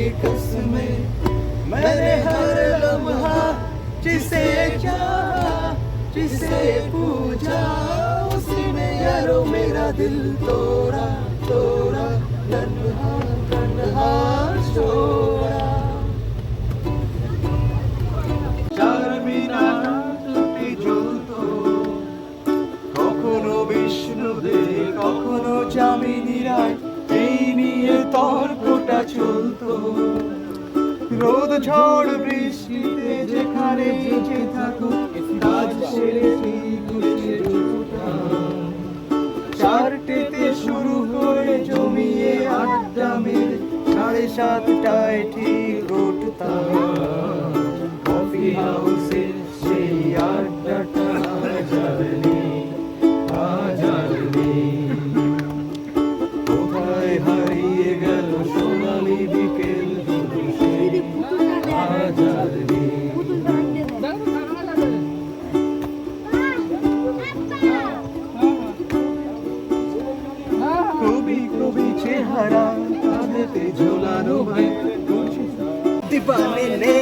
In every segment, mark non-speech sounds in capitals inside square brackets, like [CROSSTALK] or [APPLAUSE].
की कसमें मैंने हर लम्हा जिसे चाहा, जिसे पूजा, उसी ने यारो मेरा दिल तोड़ा तोड़ा, तन्हा तन्हा छोड़ा ঝড় বৃষ্টিতে যেখানে যে থাকুক কাজ সেরে। চারটেতে শুরু করে জমিয়ে আড্ডা মেরে সাড়ে সাতটায় কাঁধেতে ঝোলানো है कुछ दीवाने ने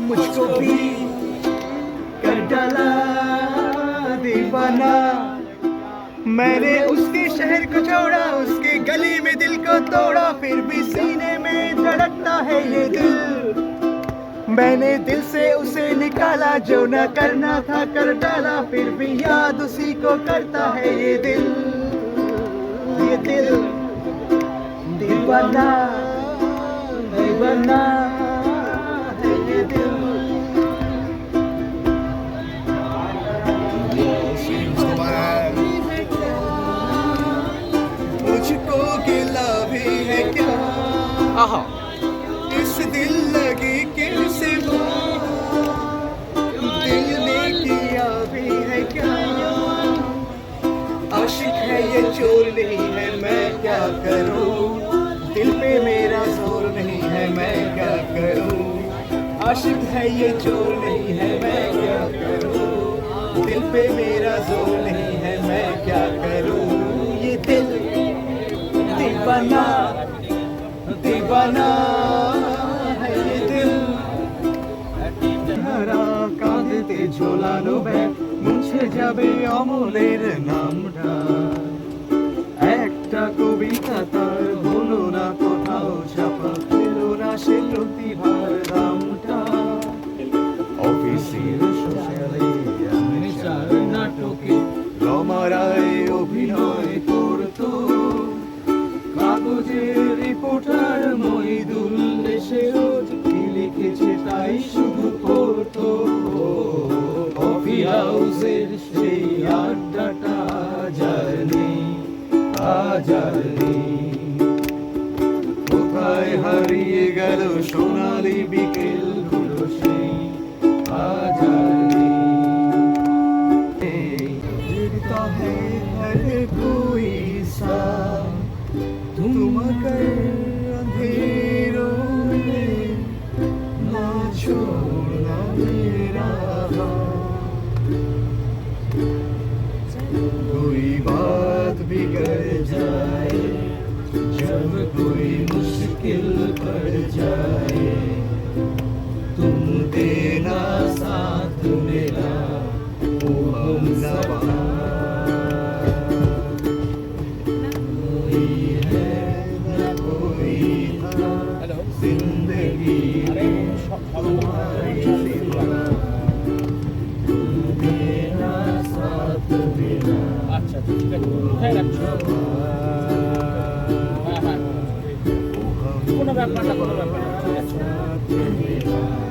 मुझको भी कर डाला दीवाना मैंने उसके शहर को छोड़ा उसके गली में दिल को तोड़ा फिर भी सीने में धड़कता है ये दिल मैंने दिल से उसे निकाला जो न करना था कर डाला फिर भी याद उसी को करता है ये दिल ये दिल है ये दिल। मुझको गिला भी है क्या? इस दिल लगी कैसे दिल ने किया भी है क्या? आशिक है ये चोर नहीं है मैं क्या करूँ? दिल पे मेरा जोर नहीं है मैं क्या करूं आशिक है ये चोर नहीं है मैं क्या करूं दिल पे मेरा जोर नहीं है मैं क्या करूं ये दिल दीवाना दीवाना है ये दिल হারা কাঁধেতে ঝোলানো ব্যাগ মুছে যাবে অমলের নামটা मुश्किल पड़ जाए। तुम देना साथ मेरा ओ हम है सिवा। तुम देना साथ Thank you.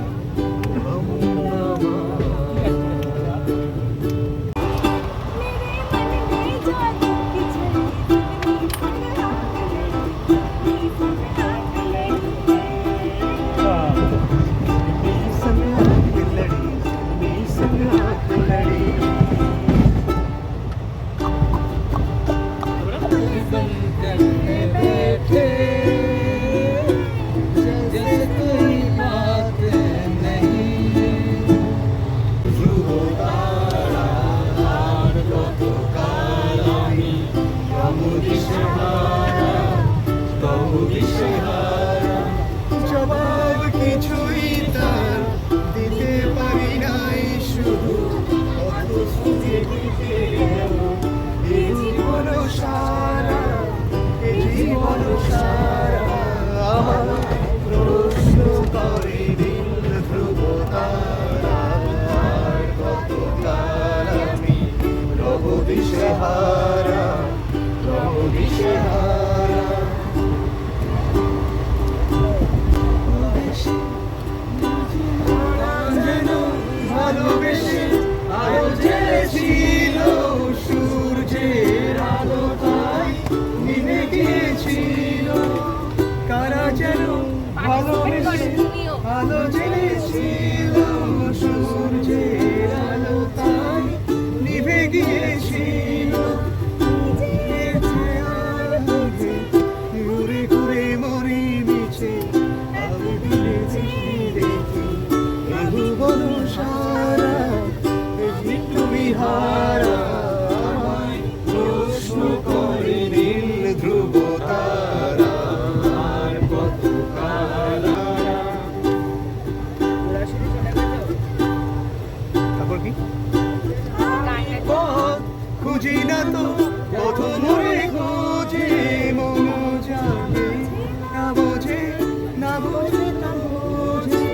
ভালো জেনেছি খুঁজি না তো পথ ধরে খোঁজে মন যাবে না বোঝে না বোঝে না বোঝে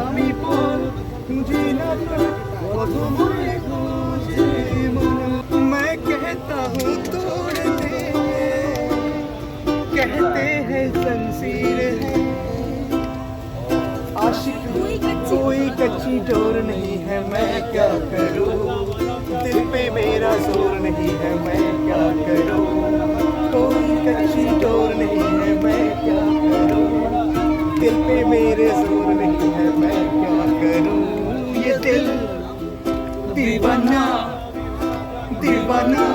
আমি পথ খুঁজি না তো পথ ধরে খোঁজে মন मैं कहता हूँ तोड़ते कहते हैं जंजीर है आशिक कोई कच्ची डोर नहीं है मैं क्या करूं पे मेरा ज़ोर नहीं है मैं क्या करूँ? कोई कच्ची डोर नहीं है मैं क्या करूँ? दिल पे मेरे ज़ोर नहीं है मैं क्या करूँ? ये दिल दीवाना दीवाना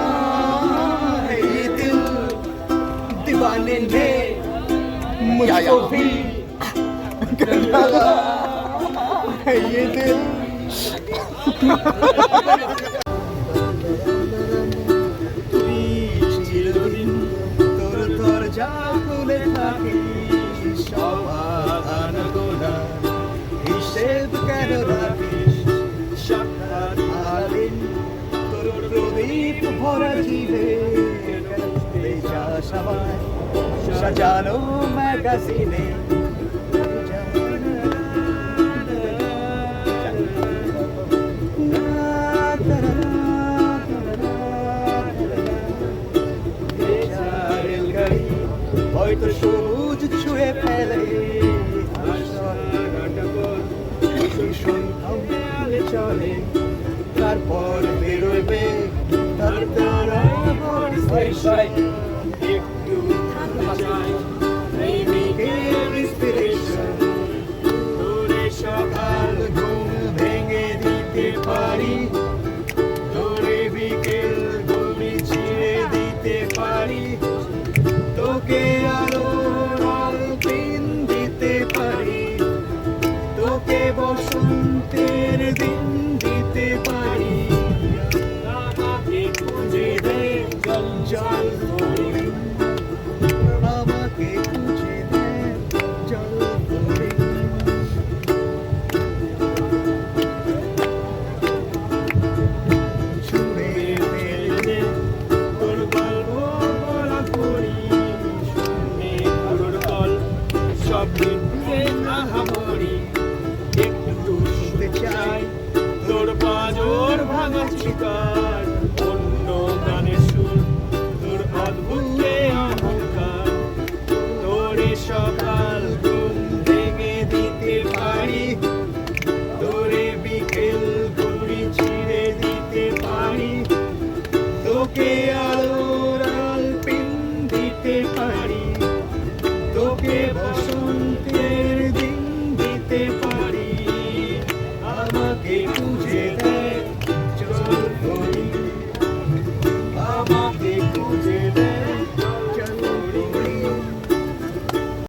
है ये दिल। दीवाने ने मुझको भी कर है ये दिल। [LAUGHS] সারাদিন তোর প্রদীপ ভরা জীবে সবাই সাজানো ম্যাগাজিনে হয়তো শুরু Bye.